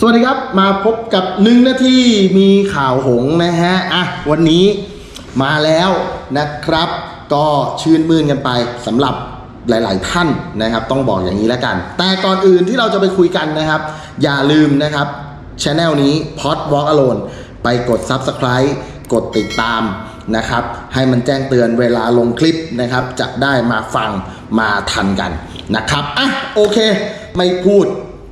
สวัสดีครับ มาพบกับหนึ่งนาทีมีข่าวหงนะฮะอะวันนี้มาแล้วนะครับ ก็ชื่นมื่นกันไปสำหรับหลาย ๆ ท่านนะครับ ต้องบอกอย่างนี้แล้วกัน แต่ก่อนอื่นที่เราจะไปคุยกันนะครับ อย่าลืมนะครับช anel นี้ Pod Walk Alone ไปกด Subscribe กดติดตามนะครับ ให้มันแจ้งเตือนเวลาลงคลิปนะครับ จะได้มาฟังมาทันกันนะครับอะโอเค ไม่พูด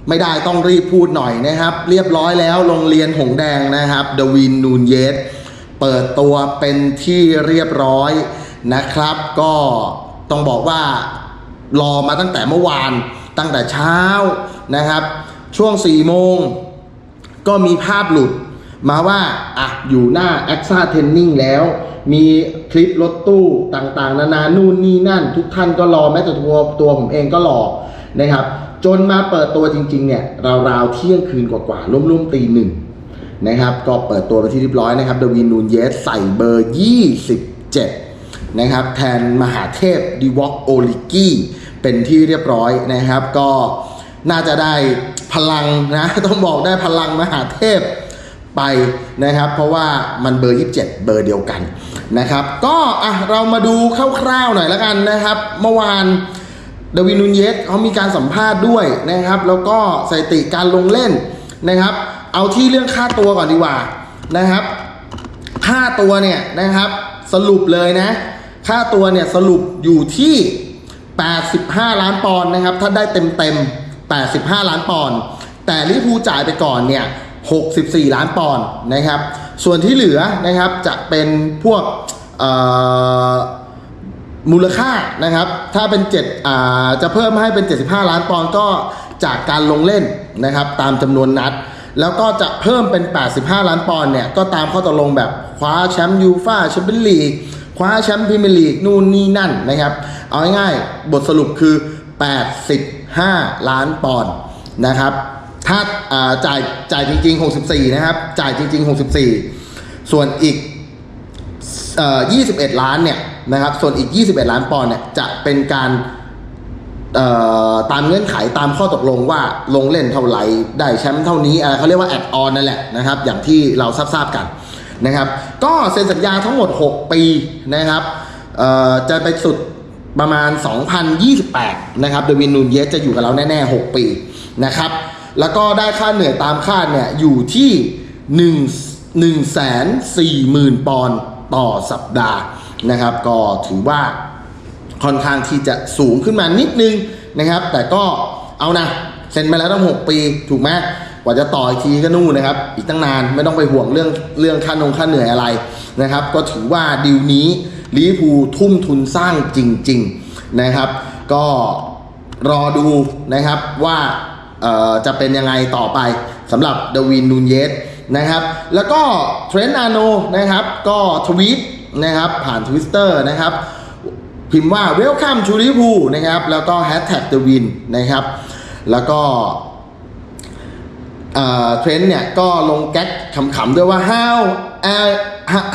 ไม่ได้ต้องรีบพูดหน่อยนะครับ เรียบร้อยแล้วโรงเรียนหงแดงนะครับเดวินนูนเยสเปิดตัวเป็นที่เรียบร้อยนะครับ ก็ต้องบอกว่ารอมาตั้งแต่เมื่อวานตั้งแต่เช้านะครับ ช่วง4โมงก็มีภาพหลุดมาว่าอะอยู่หน้า a x a Training แล้ว มีคลิปรถตู้ต่างๆ นานานู่นนี่นั่น ทุกท่านก็รอแม้แต่ตัวตัวผมเองก็รอนะครับ จนมาเปิดตัวจริงๆเนี่ยราวๆเที่ยงคืนกว่าๆร่วมๆตีหนึ่งนะครับก็เปิดตัวไปที่เรียบร้อยนะครับเดวินนูนเยสใส่เบอร์ 27 นะครับ แทนมหาเทพดีวอกโอลิกี้เป็นที่เรียบร้อยนะครับ ก็น่าจะได้พลังนะ ต้องบอกได้พลังมหาเทพไปนะครับ เพราะว่ามันเบอร์ 27 เบอร์เดียวกันนะครับ ก็อะเรามาดูคร่าวๆหน่อยแล้วกันนะครับ เมื่อวาน ดวินนูนเยสเขามีการสัมภาษณ์ด้วยนะครับ แล้วก็สถิติการลงเล่นนะครับ เอาที่เรื่องค่าตัวก่อนดีกว่านะครับ ค่าตัวเนี่ยนะครับ สรุปเลยนะ ค่าตัวเนี่ยสรุปอยู่ที่ 85 ล้านปอนด์นะครับ ถ้าได้เต็มเต็ม85 ล้านปอนด์แต่ลิเวอร์พูจ่ายไปก่อนเนี่ย 64 ล้านปอนด์นะครับ ส่วนที่เหลือนะครับจะเป็นพวกเอ่อ มูลค่านะครับ ถ้าเป็น7อ่าจะเพิ่มให้เป็น 75 ล้านปอนด์ก็จากการลงเล่นนะครับ ตามจำนวนนัด แล้วก็จะเพิ่มเป็น 85 ล้านปอนด์เนี่ย ก็ตามข้อตกลงแบบคว้าแชมป์ยูฟ่าแชมเปี้ยนลีกคว้าแชมป์พรีเมียร์ลีกนู่นนี่นั่นนะครับ เอาง่ายๆบทสรุปคือ 85 ล้านปอนด์นะครับ ถ้าจ่ายจ่ายจริง ๆ 64 นะครับ จ่ายจริง ๆ 64 ส่วนอีก เอ่อ21 ล้านเนี่ยนะครับ ส่วนอีก 21 ล้านปอนด์เนี่ยจะเป็นการเอ่อตามเงื่อนไขตามข้อตกลงว่าลงเล่นเท่าไหร่ได้แชมป์เท่านี้อ่าเขาเรียกว่าแอดออนนั่นแหละนะครับ อย่างที่เราทราบๆกันนะครับ ก็เซ็นสัญญาทั้งหมด 6 ปีนะครับเอ่อจะไปสุดประมาณ 2028 นะครับเดวินนูนเยสจะอยู่กับเราแน่ๆ 6 ปีนะครับ แล้วก็ได้ค่าเหนื่อยตามคาดเนี่ยอยู่ที่ 1 1 4 0 0 0 0 ปอนด์ ต่อสัปดาห์นะครับ ก็ถือว่าค่อนข้างที่จะสูงขึ้นมานิดนึงนะครับ แต่ก็เอานะเซ็นไปแล้วตั้ง 6 ปีถูกไหมกว่าจะต่ออีกทีก็นู่นนะครับ อีกตั้งนานไม่ต้องไปห่วงเรื่องเรื่องค่านงค่าเหนื่อยอะไรนะครับ ก็ถือว่าดีลนี้ลิเวอร์พูลทุ่มทุนสร้างจริง ๆนะครับ ก็รอดูนะครับว่าจะเป็นยังไงต่อไปสำหรับเดวินนูนเยส นะครับ แล้วก็เทรนต์อาโนนะครับ ก็ทวีตนะครับ ผ่านทวิตเตอร์นะครับ พิมพ์ว่า welcome to Liverpool นะครับ แล้วก็ hashtag the win นะครับ แล้วก็เอ่อเทรนด์เนี่ย ก็ลงแก๊กขำๆด้วยว่า how I-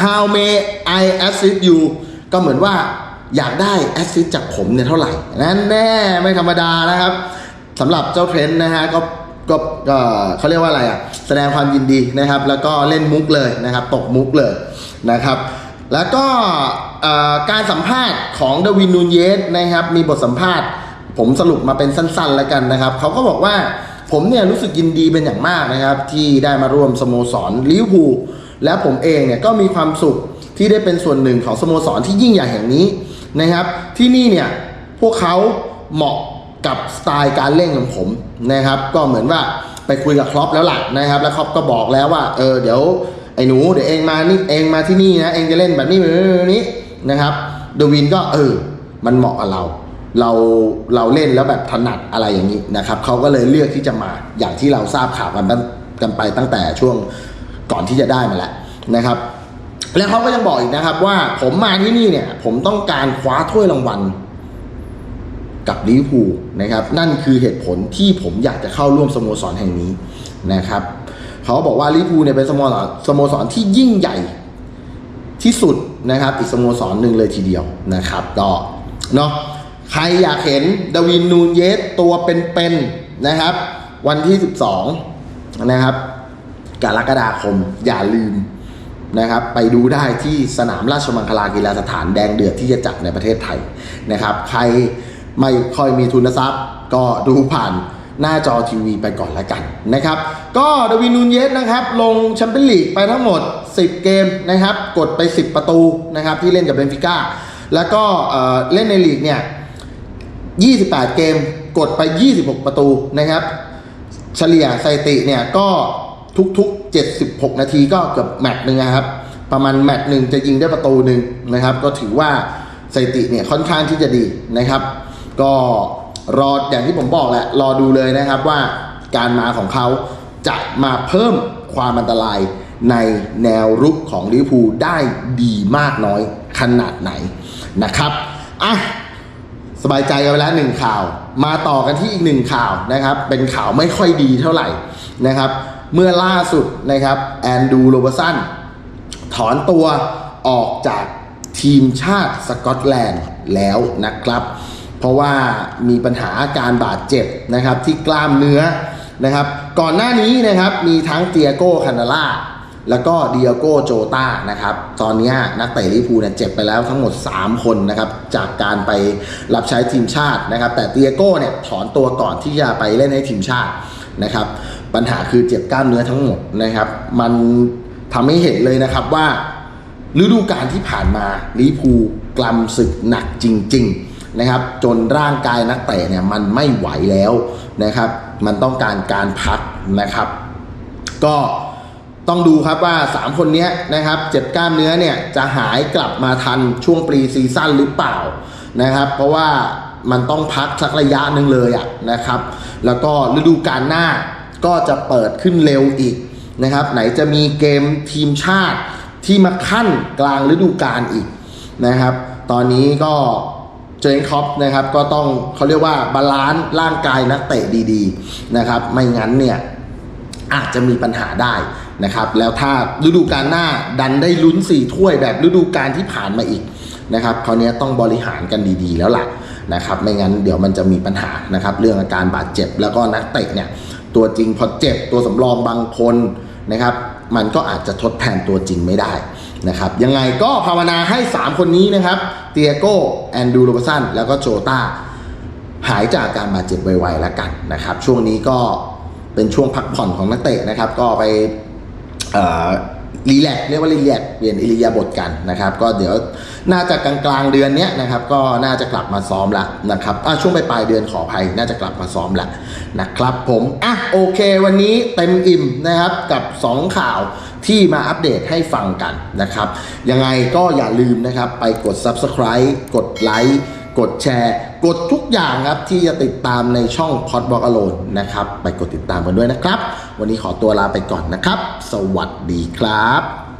how may I assist you ก็เหมือนว่าอยากได้ assist จากผมเนี่ยเท่าไหร่ นั่นแน่ไม่ธรรมดานะครับสำหรับเจ้าเทรนด์นะฮะก็ ก็เขาเรียกว่าอะไรอะแสดงความยินดีนะครับ แล้วก็เล่นมุกเลยนะครับ ตกมุกเลยนะครับ แล้วก็การสัมภาษณ์ของเดวินนูนเยสนะครับ มีบทสัมภาษณ์ ผมสรุปมาเป็นสั้นๆแล้วกันนะครับเขาก็บอกว่าผมเนี่ยรู้สึกยินดีเป็นอย่างมากนะครับ ที่ได้มาร่วมสโมสรลิเวอร์พูลและผมเองเนี่ยก็มีความสุขที่ได้เป็นส่วนหนึ่งของสโมสรที่ยิ่งใหญ่แห่งนี้นะครับ ที่นี่เนี่ยพวกเขาเหมาะ กับสไตล์การเล่นของผมนะครับ ก็เหมือนว่าไปคุยกับครอปแล้วล่ะนะครับ แล้วครอปก็บอกแล้วว่าเออเดี๋ยวไอ้หนูเดี๋ยวเองมานี่เองมาที่นี่นะเองจะเล่นแบบนี้แบบนี้นะครับเดวินก็เออ มันเหมาะกับเราเราเราเล่นแล้วแบบถนัดอะไรอย่างนี้นะครับเขาก็เลยเลือกที่จะมาอย่างที่เราทราบข่าวกันตั้งกันไปตั้งแต่ช่วงก่อนที่จะได้มาแล้วนะครับ แล้วเขาก็ยังบอกอีกนะครับว่าผมมาที่นี่เนี่ย ผมต้องการคว้าถ้วยรางวัล กับลิเวอร์พูลนะครับนั่นคือเหตุผลที่ผมอยากจะเข้าร่วมสโมสรแห่งนี้นะครับเขาบอกว่าลิเวอร์พูลเนี่ยเป็นสโมสรสโมสรที่ยิ่งใหญ่ที่สุดนะครับอีกสโมสรหนึ่งเลยทีเดียวนะครับก็เนาะใครอยากเห็นดาวินนูนเยสตัวเป็นๆนะครับ วันที่ 12 นะครับกรกฎาคมอย่าลืมนะครับไปดูได้ที่สนามราชมังคลากีฬาสถานแดงเดือดที่จะจัดในประเทศไทยนะครับ ใคร ไม่ค่อยมีทุนทรัพย์ ก็ดูผ่านหน้าจอทีวีไปก่อนแล้วกันนะครับ ก็ดวินูนเยสนะครับ ลงแชมเปี้ยนลีกไปทั้งหมด 10 เกมนะครับ กดไป 10 ประตูนะครับ ที่เล่นกับเบนฟิก้าแล้วก็เอ่อเล่นในลีกเนี่ย 28 เกมกดไป 26 ประตูนะครับ เฉลี่ยสถิติเนี่ยก็ทุกๆ 76 นาทีก็เกือบแมตช์หนึ่งนะครับ ประมาณแมตช์หนึ่งจะยิงได้ประตูหนึ่งนะครับ ก็ถือว่าสถิติเนี่ยค่อนข้างที่จะดีนะครับ ก็รออย่างที่ผมบอกแหละ รอดูเลยนะครับว่าการมาของเขาจะมาเพิ่มความอันตรายในแนวรุกของลิเวอร์พูลได้ดีมากน้อยขนาดไหนนะครับอะสบายใจกันไปแล้วหนึ่งข่าว มาต่อกันที่อีกหนึ่งข่าวนะครับ เป็นข่าวไม่ค่อยดีเท่าไหร่นะครับ เมื่อล่าสุดนะครับแอนดูโรเบอร์สันถอนตัวออกจากทีมชาติสกอตแลนด์แล้วนะครับ เพราะว่ามีปัญหาอาการบาดเจ็บนะครับที่กล้ามเนื้อนะครับ ก่อนหน้านี้นะครับมีทั้งเตียโก้คานาล่าแล้วก็เดียโก้โจตานะครับ ตอนนี้นักเตะลิพูเนี่ยเจ็บไปแล้วทั้งหมด 3 คนนะครับ จากการไปรับใช้ทีมชาตินะครับ แต่เตียโก้เนี่ยถอนตัวก่อนที่จะไปเล่นให้ทีมชาตินะครับ ปัญหาคือเจ็บกล้ามเนื้อทั้งหมดนะครับ มันทำให้เห็นเลยนะครับว่าฤดูกาลที่ผ่านมาลิพูกลำศึกหนักจริง ๆ นะครับ จนร่างกายนักเตะเนี่ยมันไม่ไหวแล้วนะครับ มันต้องการการพักนะครับ ก็ต้องดูครับว่า 3 คนนี้นะครับ เจ็บกล้ามเนื้อเนี่ยจะหายกลับมาทันช่วงปรีซีซั่นหรือเปล่านะครับ เพราะว่ามันต้องพักสักระยะหนึ่งเลยอะนะครับ แล้วก็ฤดูกาลหน้าก็จะเปิดขึ้นเร็วอีกนะครับ ไหนจะมีเกมทีมชาติที่มาขั้นกลางฤดูกาลอีกนะครับ ตอนนี้ก็ เจนคอปนะครับก็ต้องเขาเรียกว่าบาลานซ์ร่างกายนักเตะดีๆนะครับไม่งั้นเนี่ยอาจจะมีปัญหาได้นะครับแล้วถ้าฤดูกาลหน้าดันได้ลุ้นสี่ถ้วยแบบฤดูกาลที่ผ่านมาอีกนะครับคราวนี้ต้องบริหารกันดีๆ แล้วล่ะนะครับไม่งั้นเดี๋ยวมันจะมีปัญหานะครับเรื่องอาการบาดเจ็บแล้วก็นักเตะเนี่ยตัวจริงพอเจ็บตัวสำรองบางคนนะครับมันก็อาจจะทดแทนตัวจริงไม่ได้ นะครับยังไงก็ภาวนาให้ 3 คนนี้นะครับเตียโก้แอนดูโรบสันแล้วก็โจตาหายจากการบาดเจ็บไวๆแล้วกันนะครับ ช่วงนี้ก็เป็นช่วงพักผ่อนของนักเตะนะครับ ก็ไปรีแลกซ์เรียกว่ารีแลกซ์เปลี่ยนอิริยาบถกันนะครับ ก็เดี๋ยวน่าจะกลางๆเดือนนี้นะครับ ก็น่าจะกลับมาซ้อมละนะครับช่วงปลายเดือนขออภัยน่าจะกลับมาซ้อมละนะครับ ผมอะโอเค วันนี้เต็มอิ่มนะครับกับ 2 ข่าว ที่มาอัปเดตให้ฟังกันนะครับ ยังไงก็อย่าลืมนะครับ ไปกด subscribe กดไลค์กดแชร์ กดทุกอย่างครับ ที่จะติดตามในช่อง p o d b l o g Alone นะครับ ไปกดติดตามกันด้วยนะครับ วันนี้ขอตัวลาไปก่อนนะครับ สวัสดีครับ